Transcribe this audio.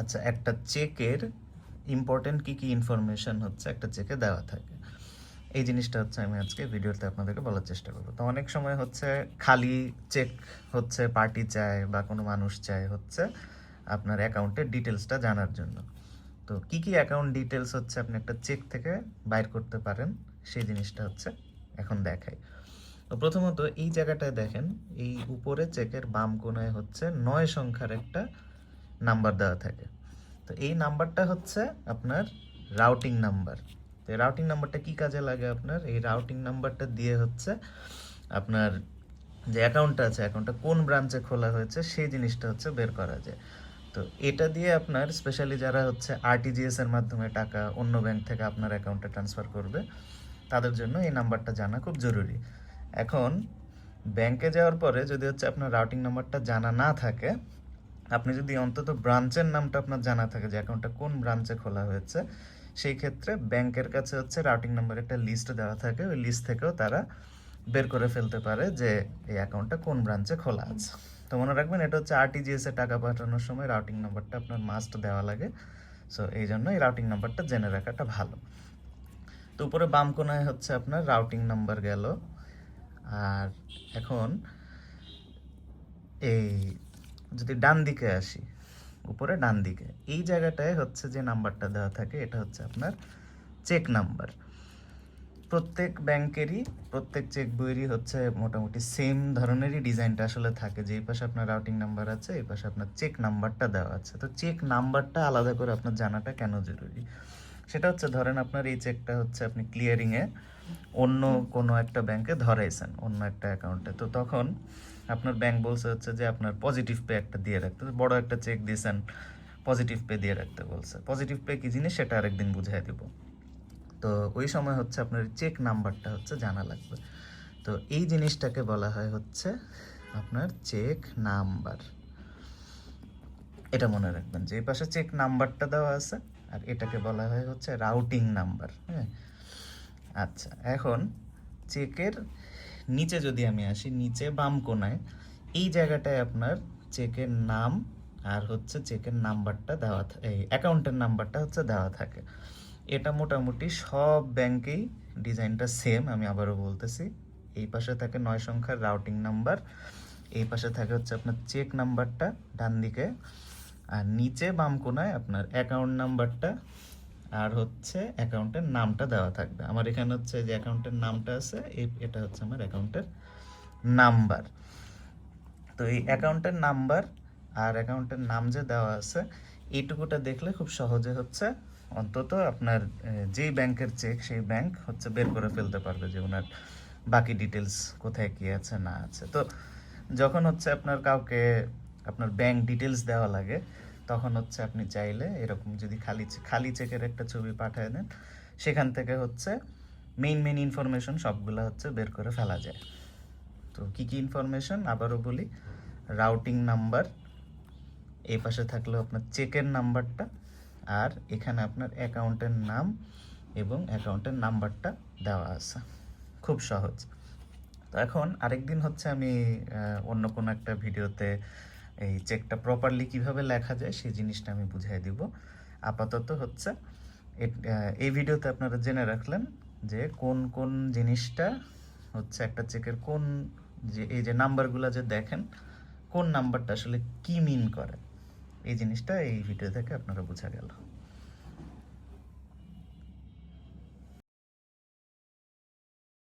আচ্ছা একটা চেকের ইম্পর্টেন্ট কি কি ইনফরমেশন হচ্ছে একটা চেকে দেওয়া থাকে। এই জিনিসটা হচ্ছে আমি আজকে ভিডিওতে আপনাদেরকে বলার চেষ্টা করব। তো অনেক সময় হচ্ছে খালি চেক হচ্ছে পার্টি চায় বা কোনো মানুষ চায় হচ্ছে আপনার অ্যাকাউন্টের ডিটেলসটা জানার জন্য। তো কি কি অ্যাকাউন্ট ডিটেলস হচ্ছে আপনি একটা চেক থেকে বাইর করতে পারেন, সেই জিনিসটা হচ্ছে এখন দেখাই। তো প্রথমত এই জায়গাটায় দেখেন, এই উপরে চেকের বাম কোনায় হচ্ছে নয় সংখ্যার একটা নাম্বার দেওয়া থাকে। তো এই নাম্বারটা হচ্ছে আপনার রাউটিং নাম্বার। তো রাউটিং নাম্বারটা কি কাজে লাগে আপনার? এই রাউটিং নাম্বারটা দিয়ে হচ্ছে আপনার যে অ্যাকাউন্টটা আছে অ্যাকাউন্টটা কোন ব্রাঞ্চে খোলা হয়েছে, সেই জিনিসটা হচ্ছে বের করা যায়। তো এটা দিয়ে আপনার স্পেশালি যারা হচ্ছে আরটিজিএস এর মাধ্যমে টাকা অন্য ব্যাংক থেকে আপনার অ্যাকাউন্টে ট্রান্সফার করবে, তাদের জন্য এই নাম্বারটা জানা খুব জরুরি। এখন ব্যাংকে যাওয়ার পরে যদি হচ্ছে আপনার রাউটিং নাম্বারটা জানা না থাকে আপনি যদি অন্তত ব্রাঞ্চের নামটা আপনার জানা থাকে যে অ্যাকাউন্টটা কোন ব্রাঞ্চে খোলা হয়েছে, সেই ক্ষেত্রে ব্যাংকের কাছে হচ্ছে রাউটিং নাম্বার একটা লিস্ট দেওয়া থাকে। ওই লিস্ট থেকেও তারা বের করে ফেলতে পারে যে এই অ্যাকাউন্টটা কোন ব্রাঞ্চে খোলা আছে। তো মনে রাখবেন, এটা হচ্ছে আরটিজিএস টাকা পাঠানোর সময় রাউটিং নাম্বারটা আপনার মাস্ট দেওয়া লাগে। সো এই জন্য এই রাউটিং নাম্বারটা জেনে রাখাটা ভালো। তো উপরে বাম কোনায় হচ্ছে আপনার রাউটিং নাম্বার গেল। আর এখন এই যদি ডান দিকে আসি, উপরে ডান দিকে, এই জায়গাটায় হচ্ছে যে নাম্বারটা দেওয়া থাকে, এটা হচ্ছে আপনার চেক নাম্বার প্রত্যেক ব্যাংকেরই, প্রত্যেক চেক বইয়েরই হচ্ছে মোটামুটি সেম ধরনেরই ডিজাইনটা আসলে থাকে যে এই পাশে আপনার রাউটিং নাম্বার আছে, এই পাশে আপনার চেক নাম্বারটা দেওয়া আছে। তো চেক নাম্বারটা আলাদা করে আপনার জানাটা কেন জরুরি? সেটা হচ্ছে ধরেন আপনার এই চেকটা হচ্ছে আপনি ক্লিয়ারিংয়ে অন্য কোনো একটা ব্যাংকে ধরাইছেন অন্য একটা অ্যাকাউন্টে তো তখন আপনার ব্যাংক বলছে হচ্ছে যে আপনার পজিটিভ পে একটা দিয়ে রাখতে। বড় একটা চেক দিয়েছেন পজিটিভ পে দিয়ে রাখতে বলছে। পজিটিভ পে কি জিনিস? সেটা আরেকদিন বুঝাই দিব। তো ওই সময় হচ্ছে আপনার চেক নাম্বারটা হচ্ছে জানা লাগবে। তো এই জিনিসটাকে বলা হয় হচ্ছে আপনার চেক নাম্বার। এটা মনে রাখবেন যে এই পাশে চেক নাম্বারটা দেওয়া আছে। আর এটাকে বলা হয় হচ্ছে রাউটিং নাম্বার হ্যাঁ? আচ্ছা এখন চেকের নিচে যদি আমি আসি, নিচে বাম কোনায় এই জায়গাটায় আপনার চেকের নাম আর হচ্ছে চেকের নাম্বারটা দেওয়া এই অ্যাকাউন্টের নাম্বারটা হচ্ছে দেওয়া থাকে। এটা মোটামুটি সব ব্যাংকেই ডিজাইনটা সেম আমি আবারও বলতেছি। এই পাশে থাকে নয় সংখ্যার রাউটিং নাম্বার এই পাশে থাকে হচ্ছে আপনার চেক নাম্বারটা ডান দিকে। আর নিচে বাম কোনায় আপনার অ্যাকাউন্ট নাম্বারটা আর হচ্ছে অ্যাকাউন্টের নামটা দেওয়া থাকবে। আমার এখানে হচ্ছে যে অ্যাকাউন্টের নামটা আছে এটা হচ্ছে আমার অ্যাকাউন্টের নাম্বার তো এই অ্যাকাউন্টের নাম্বার আর অ্যাকাউন্টের নাম যে দেওয়া আছে, এইটুকুটা দেখলে খুব সহজে হচ্ছে অন্তত আপনার যেই ব্যাংকের চেক সেই ব্যাংক হচ্ছে বের করে ফেলতে পারবে যে ওনার বাকি ডিটেলস কোথায় কী আছে, না আছে। তো যখন হচ্ছে আপনার কাউকে আপনার ব্যাংক ডিটেলস দেওয়া লাগে, তখন হচ্ছে আপনি চাইলে এরকম যদি খালি খালি চেকের একটা ছবি পাঠিয়ে দেন, সেখান থেকে হচ্ছে মেইন মেইন ইনফরমেশন সবগুলো হচ্ছে বের করে ফেলা যায়। তো কি কি ইনফরমেশন আবারও বলি রাউটিং নাম্বার এই পাশে থাকল আপনার চেকের নাম্বারটা আর এখানে আপনার অ্যাকাউন্টের নাম এবং অ্যাকাউন্টের নাম্বারটা দেওয়া আছে। খুব সহজ। তো এখন আরেকদিন হচ্ছে আমি অন্য কোনো একটা ভিডিওতে এই চেকটা প্রপারলি কীভাবে লেখা যায় সেই জিনিসটা আমি বুঝাই দিব। আপাতত হচ্ছে এই ভিডিওতে আপনারা জেনে রাখলেন যে কোন কোন জিনিসটা হচ্ছে একটা চেকের কোন যে, এই যে নাম্বারগুলো যে দেখেন, কোন নাম্বারটা আসলে কি মিন করে? এই জিনিসটা এই ভিডিও থেকে আপনারা বোঝা গেল।